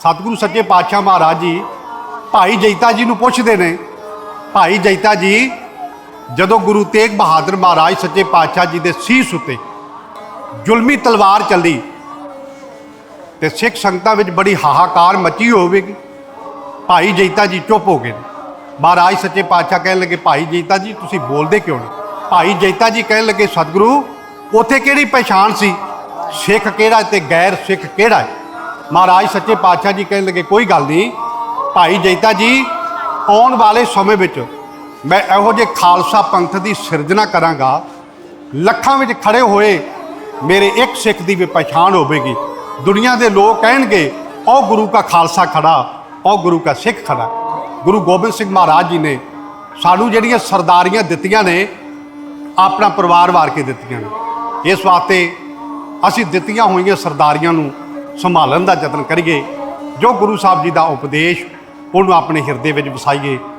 ਸਤਿਗੁਰੂ ਸੱਚੇ ਪਾਤਸ਼ਾਹ ਮਹਾਰਾਜ ਜੀ, ਭਾਈ ਜੈਤਾ ਜੀ ਨੂੰ ਪੁੱਛਦੇ ਨੇ। ਭਾਈ ਜੈਤਾ ਜੀ, ਜਦੋਂ ਗੁਰੂ ਤੇਗ ਬਹਾਦਰ ਮਹਾਰਾਜ ਸੱਚੇ ਪਾਤਸ਼ਾਹ ਜੀ ਦੇ ਸੀਸ ਉੱਤੇ ਜ਼ੁਲਮੀ ਤਲਵਾਰ ਚੱਲੀ, ਤੇ ਸਿੱਖ ਸੰਗਤਾਂ ਵਿੱਚ ਬੜੀ ਹਾਹਾਕਾਰ ਮਚੀ ਹੋਵੇਗੀ। ਭਾਈ ਜੈਤਾ ਜੀ ਚੁੱਪ ਹੋ ਗਏ ਮਹਾਰਾਜ ਸੱਚੇ ਪਾਤਸ਼ਾਹ ਕਹਿਣ ਲੱਗੇ, ਭਾਈ ਜੈਤਾ ਜੀ, ਤੁਸੀਂ ਬੋਲਦੇ ਕਿਉਂ ਨਹੀਂ? ਭਾਈ ਜੈਤਾ ਜੀ ਕਹਿਣ ਲੱਗੇ, ਸਤਿਗੁਰੂ, ਉਥੇ ਕਿਹੜੀ ਪਛਾਣ ਸੀ? ਸਿੱਖ ਕਿਹੜਾ ਤੇ ਗੈਰ ਸਿੱਖ ਕਿਹੜਾ ਹੈ? ਮਹਾਰਾਜ, ਸੱਚੇ ਪਾਤਸ਼ਾਹ ਜੀ ਕਹਿਣ ਲੱਗੇ, ਕੋਈ ਗੱਲ ਨਹੀਂ, ਭਾਈ ਜੈਤਾ ਜੀ, ਆਉਣ ਵਾਲੇ ਸਮੇਂ ਵਿੱਚ ਮੈਂ ਇਹੋ ਜਿਹੇ ਖਾਲਸਾ ਪੰਥ ਦੀ ਸਿਰਜਣਾ ਕਰਾਂਗਾ। ਲੱਖਾਂ ਵਿੱਚ ਖੜੇ ਹੋਏ ਮੇਰੇ ਇੱਕ ਸਿੱਖ ਦੀ ਵੀ ਪਛਾਣ ਹੋਵੇਗੀ। ਦੁਨੀਆ ਦੇ ਲੋਕ ਕਹਿਣਗੇ, ਉਹ ਗੁਰੂ ਕਾ ਖਾਲਸਾ ਖੜਾ, ਉਹ ਗੁਰੂ ਕਾ ਸਿੱਖ ਖੜਾ। ਗੁਰੂ ਗੋਬਿੰਦ ਸਿੰਘ ਮਹਾਰਾਜ ਜੀ ਨੇ ਸਾਨੂੰ ਜਿਹੜੀਆਂ ਸਰਦਾਰੀਆਂ ਦਿੱਤੀਆਂ ਨੇ, ਆਪਣਾ ਪਰਿਵਾਰ ਵਾਰ ਕੇ ਦਿੱਤੀਆਂ ਨੇ। ਇਸ ਵਾਸਤੇ ਅਸੀਂ ਦਿੱਤੀਆਂ ਹੋਈਆਂ ਸਰਦਾਰੀਆਂ ਨੂੰ ਸੰਭਾਲਣ ਦਾ ਯਤਨ ਕਰੀਏ, ਜੋ ਗੁਰੂ ਸਾਹਿਬ ਜੀ ਦਾ ਉਪਦੇਸ਼, ਉਹਨੂੰ ਆਪਣੇ ਹਿਰਦੇ ਵਿੱਚ ਵਸਾਈਏ।